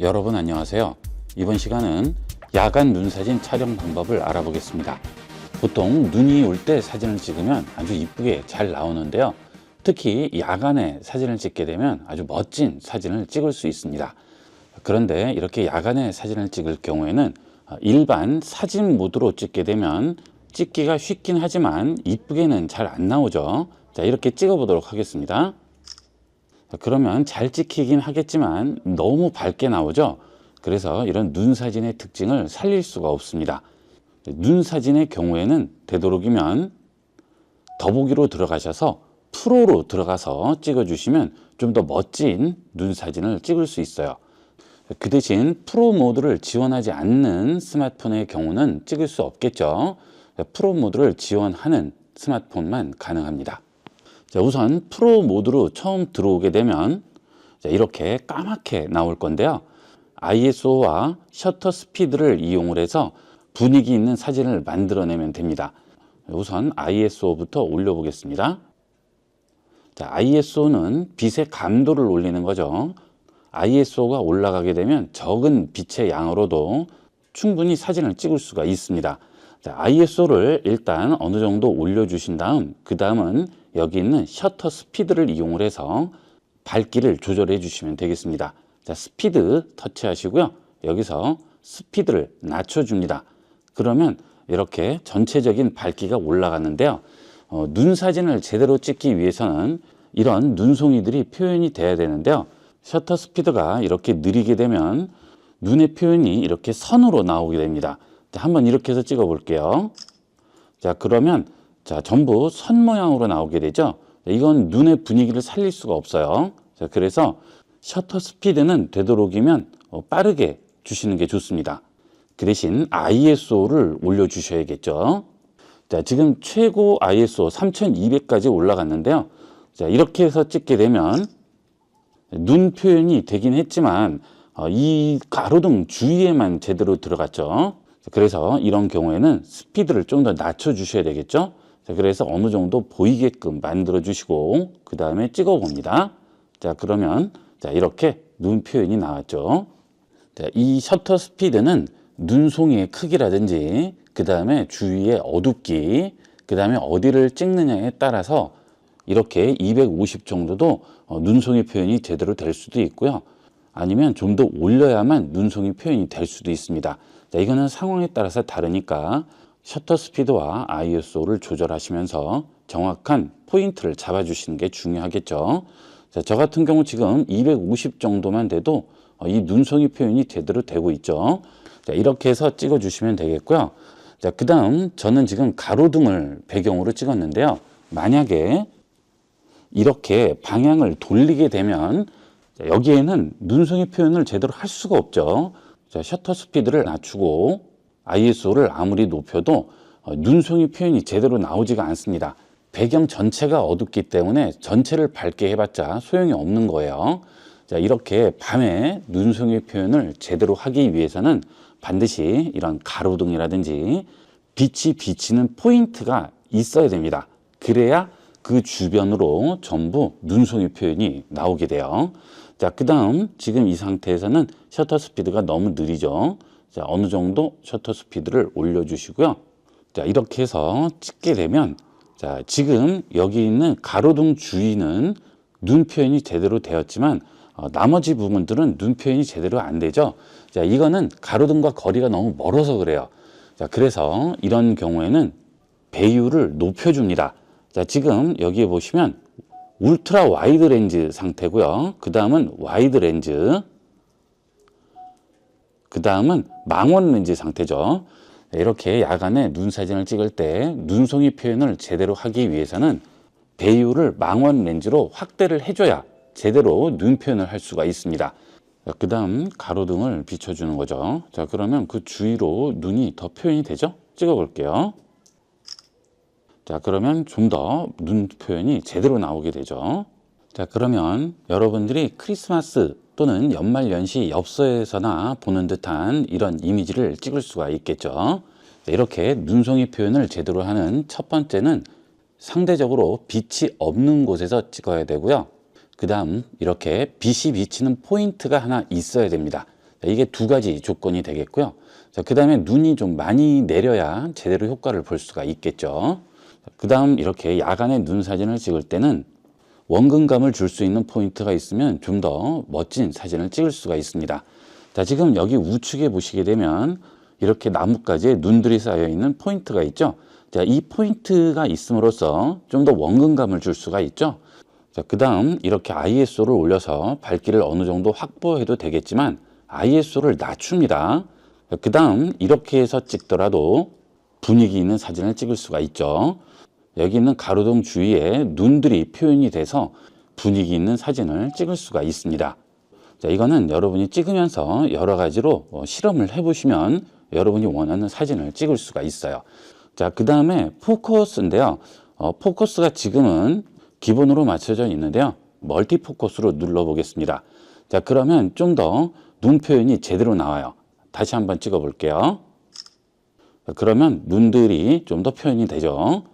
여러분 안녕하세요. 이번 시간은 야간 눈 사진 촬영 방법을 알아보겠습니다. 보통 눈이 올 때 사진을 찍으면 아주 이쁘게 잘 나오는데요. 특히 야간에 사진을 찍게 되면 아주 멋진 사진을 찍을 수 있습니다. 그런데 이렇게 야간에 사진을 찍을 경우에는 일반 사진 모드로 찍게 되면 찍기가 쉽긴 하지만 이쁘게는 잘 안 나오죠. 자, 이렇게 찍어 보도록 하겠습니다. 그러면 잘 찍히긴 하겠지만 너무 밝게 나오죠. 그래서 이런 눈 사진의 특징을 살릴 수가 없습니다. 눈 사진의 경우에는 되도록이면 더보기로 들어가셔서 프로로 들어가서 찍어 주시면 좀 더 멋진 눈 사진을 찍을 수 있어요. 그 대신 프로 모드를 지원하지 않는 스마트폰의 경우는 찍을 수 없겠죠. 프로 모드를 지원하는 스마트폰만 가능합니다. 자, 우선 프로 모드로 처음 들어오게 되면 자, 이렇게 까맣게 나올 건데요. ISO와 셔터 스피드를 이용을 해서 분위기 있는 사진을 만들어내면 됩니다. 우선 ISO부터 올려보겠습니다. 자, ISO는 빛의 감도를 올리는 거죠. ISO가 올라가게 되면 적은 빛의 양으로도 충분히 사진을 찍을 수가 있습니다. 자, ISO를 일단 어느 정도 올려주신 다음, 그 다음은 여기 있는 셔터 스피드를 이용을 해서 밝기를 조절해 주시면 되겠습니다. 자, 스피드 터치하시고요. 여기서 스피드를 낮춰줍니다. 그러면 이렇게 전체적인 밝기가 올라가는데요. 어, 눈 사진을 제대로 찍기 위해서는 이런 눈송이들이 표현이 돼야 되는데요. 셔터 스피드가 이렇게 느리게 되면 눈의 표현이 이렇게 선으로 나오게 됩니다. 자, 한번 이렇게 해서 찍어 볼게요. 자, 그러면 자, 전부 선 모양으로 나오게 되죠. 이건 눈의 분위기를 살릴 수가 없어요. 자, 그래서 셔터 스피드는 되도록이면 어, 빠르게 주시는 게 좋습니다. 그 대신 ISO를 올려주셔야겠죠. 자, 지금 최고 ISO 3200까지 올라갔는데요. 자, 이렇게 해서 찍게 되면 눈 표현이 되긴 했지만 어, 이 가로등 주위에만 제대로 들어갔죠. 그래서 이런 경우에는 스피드를 좀 더 낮춰 주셔야 되겠죠. 자, 그래서 어느 정도 보이게끔 만들어 주시고 그 다음에 찍어 봅니다. 자, 그러면 자, 이렇게 눈 표현이 나왔죠. 자, 이 셔터 스피드는 눈송이의 크기라든지 그 다음에 주위의 어둡기 그 다음에 어디를 찍느냐에 따라서 이렇게 250 정도도 어, 눈송이 표현이 제대로 될 수도 있고요. 아니면 좀 더 올려야만 눈송이 표현이 될 수도 있습니다. 자, 이거는 상황에 따라서 다르니까 셔터 스피드와 ISO를 조절하시면서 정확한 포인트를 잡아주시는 게 중요하겠죠. 자, 저 같은 경우 지금 250 정도만 돼도 어, 이 눈송이 표현이 제대로 되고 있죠. 자, 이렇게 해서 찍어주시면 되겠고요. 자, 그 다음 저는 지금 가로등을 배경으로 찍었는데요. 만약에 이렇게 방향을 돌리게 되면 자, 여기에는 눈송이 표현을 제대로 할 수가 없죠. 자, 셔터 스피드를 낮추고 ISO를 아무리 높여도 어, 눈송이 표현이 제대로 나오지가 않습니다. 배경 전체가 어둡기 때문에 전체를 밝게 해봤자 소용이 없는 거예요. 자, 이렇게 밤에 눈송이 표현을 제대로 하기 위해서는 반드시 이런 가로등이라든지 빛이 비치는 포인트가 있어야 됩니다. 그래야 그 주변으로 전부 눈송이 표현이 나오게 돼요. 자, 그 다음 지금 이 상태에서는 셔터 스피드가 너무 느리죠. 자, 어느 정도 셔터 스피드를 올려주시고요. 자, 이렇게 해서 찍게 되면 자, 지금 여기 있는 가로등 주위는 눈 표현이 제대로 되었지만 어, 나머지 부분들은 눈 표현이 제대로 안 되죠. 자, 이거는 가로등과 거리가 너무 멀어서 그래요. 자, 그래서 이런 경우에는 배율을 높여줍니다. 자, 지금 여기에 보시면 울트라 와이드 렌즈 상태고요. 그 다음은 와이드 렌즈. 그 다음은 망원 렌즈 상태죠. 이렇게 야간에 눈 사진을 찍을 때 눈송이 표현을 제대로 하기 위해서는 배율을 망원 렌즈로 확대를 해줘야 제대로 눈 표현을 할 수가 있습니다. 그 다음 가로등을 비춰주는 거죠. 자, 그러면 그 주위로 눈이 더 표현이 되죠? 찍어 볼게요. 자, 그러면 좀 더 눈 표현이 제대로 나오게 되죠. 자, 그러면 여러분들이 크리스마스 또는 연말 연시 엽서에서나 보는 듯한 이런 이미지를 찍을 수가 있겠죠. 이렇게 눈송이 표현을 제대로 하는 첫 번째는 상대적으로 빛이 없는 곳에서 찍어야 되고요. 그 다음 이렇게 빛이 비치는 포인트가 하나 있어야 됩니다. 자, 이게 두 가지 조건이 되겠고요. 자, 그 다음에 눈이 좀 많이 내려야 제대로 효과를 볼 수가 있겠죠. 그 다음 이렇게 야간에 눈 사진을 찍을 때는 원근감을 줄 수 있는 포인트가 있으면 좀 더 멋진 사진을 찍을 수가 있습니다. 자, 지금 여기 우측에 보시게 되면 이렇게 나뭇가지에 눈들이 쌓여 있는 포인트가 있죠. 자, 이 포인트가 있음으로써 좀 더 원근감을 줄 수가 있죠. 자, 그 다음 이렇게 ISO를 올려서 밝기를 어느 정도 확보해도 되겠지만 ISO를 낮춥니다. 그 다음 이렇게 해서 찍더라도 분위기 있는 사진을 찍을 수가 있죠. 여기 있는 가로등 주위에 눈들이 표현이 돼서 분위기 있는 사진을 찍을 수가 있습니다. 자, 이거는 여러분이 찍으면서 여러 가지로 어, 실험을 해보시면 여러분이 원하는 사진을 찍을 수가 있어요. 자, 그 다음에 포커스인데요. 어, 포커스가 지금은 기본으로 맞춰져 있는데요. 멀티 포커스로 눌러보겠습니다. 자, 그러면 좀 더 눈 표현이 제대로 나와요. 다시 한번 찍어 볼게요. 그러면 눈들이 좀 더 표현이 되죠.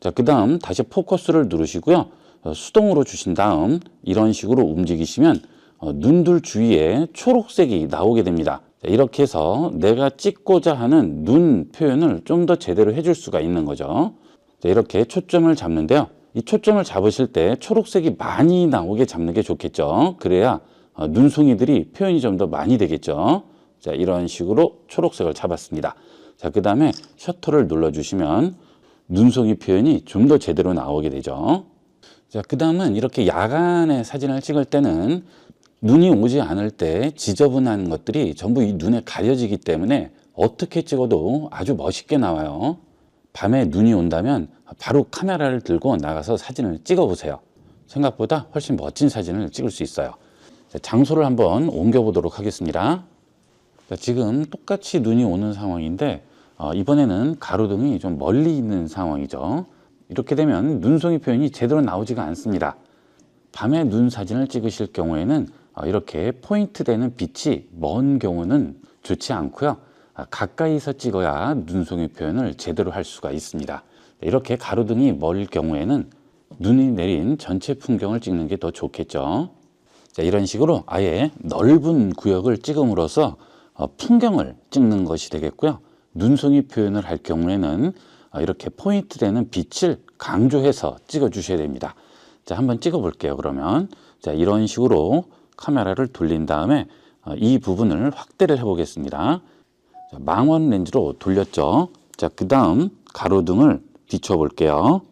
자, 그 다음 다시 포커스를 누르시고요. 어, 수동으로 주신 다음 이런 식으로 움직이시면 어, 눈들 주위에 초록색이 나오게 됩니다. 자, 이렇게 해서 내가 찍고자 하는 눈 표현을 좀 더 제대로 해줄 수가 있는 거죠. 자, 이렇게 초점을 잡는데요. 이 초점을 잡으실 때 초록색이 많이 나오게 잡는 게 좋겠죠. 그래야 어, 눈송이들이 표현이 좀 더 많이 되겠죠. 자, 이런 식으로 초록색을 잡았습니다. 자, 그 다음에 셔터를 눌러주시면 눈송이 표현이 좀 더 제대로 나오게 되죠. 자, 그 다음은 이렇게 야간에 사진을 찍을 때는 눈이 오지 않을 때 지저분한 것들이 전부 이 눈에 가려지기 때문에 어떻게 찍어도 아주 멋있게 나와요. 밤에 눈이 온다면 바로 카메라를 들고 나가서 사진을 찍어 보세요. 생각보다 훨씬 멋진 사진을 찍을 수 있어요. 자, 장소를 한번 옮겨 보도록 하겠습니다. 자, 지금 똑같이 눈이 오는 상황인데 어, 이번에는 가로등이 좀 멀리 있는 상황이죠. 이렇게 되면 눈송이 표현이 제대로 나오지가 않습니다. 밤에 눈 사진을 찍으실 경우에는 어, 이렇게 포인트 되는 빛이 먼 경우는 좋지 않고요. 아, 가까이서 찍어야 눈송이 표현을 제대로 할 수가 있습니다. 이렇게 가로등이 멀 경우에는 눈이 내린 전체 풍경을 찍는 게 더 좋겠죠. 자, 이런 식으로 아예 넓은 구역을 찍음으로써 어, 풍경을 찍는 것이 되겠고요. 눈송이 표현을 할 경우에는 어, 이렇게 포인트 되는 빛을 강조해서 찍어 주셔야 됩니다. 자, 한번 찍어 볼게요. 그러면 자, 이런 식으로 카메라를 돌린 다음에 어, 이 부분을 확대를 해 보겠습니다. 자, 망원 렌즈로 돌렸죠. 자, 그 다음 가로등을 비춰 볼게요.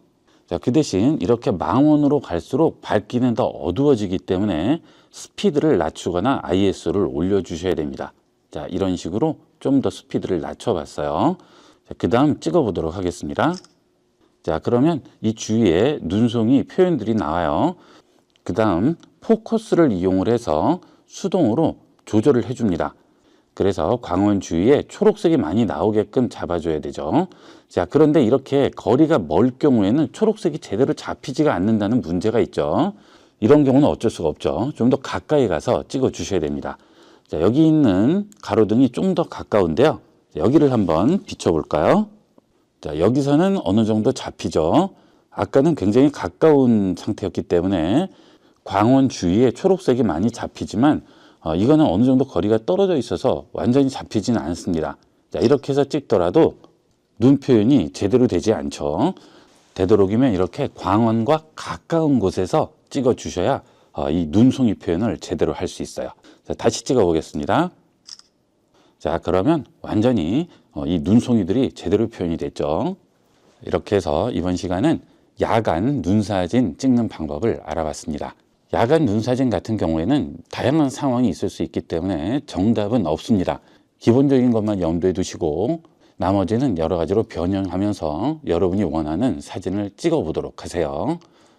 자, 그 대신 이렇게 망원으로 갈수록 밝기는 더 어두워지기 때문에 스피드를 낮추거나 ISO를 올려 주셔야 됩니다. 자, 이런 식으로 좀 더 스피드를 낮춰 봤어요. 자, 그 다음 찍어 보도록 하겠습니다. 자, 그러면 이 주위에 눈송이 표현들이 나와요. 그 다음 포커스를 이용을 해서 수동으로 조절을 해줍니다. 그래서 광원 주위에 초록색이 많이 나오게끔 잡아줘야 되죠. 자, 그런데 이렇게 거리가 멀 경우에는 초록색이 제대로 잡히지가 않는다는 문제가 있죠. 이런 경우는 어쩔 수가 없죠. 좀 더 가까이 가서 찍어 주셔야 됩니다. 자, 여기 있는 가로등이 좀 더 가까운데요. 자, 여기를 한번 비춰볼까요? 자, 여기서는 어느 정도 잡히죠. 아까는 굉장히 가까운 상태였기 때문에 광원 주위에 초록색이 많이 잡히지만 어, 이거는 어느 정도 거리가 떨어져 있어서 완전히 잡히지는 않습니다. 자, 이렇게 해서 찍더라도 눈 표현이 제대로 되지 않죠. 되도록이면 이렇게 광원과 가까운 곳에서 찍어 주셔야 어, 이 눈송이 표현을 제대로 할 수 있어요. 자, 다시 찍어 보겠습니다. 자, 그러면 완전히 어, 이 눈송이들이 제대로 표현이 됐죠. 이렇게 해서 이번 시간은 야간 눈사진 찍는 방법을 알아봤습니다. 야간 눈사진 같은 경우에는 다양한 상황이 있을 수 있기 때문에 정답은 없습니다. 기본적인 것만 염두에 두시고 나머지는 여러 가지로 변형하면서 여러분이 원하는 사진을 찍어 보도록 하세요.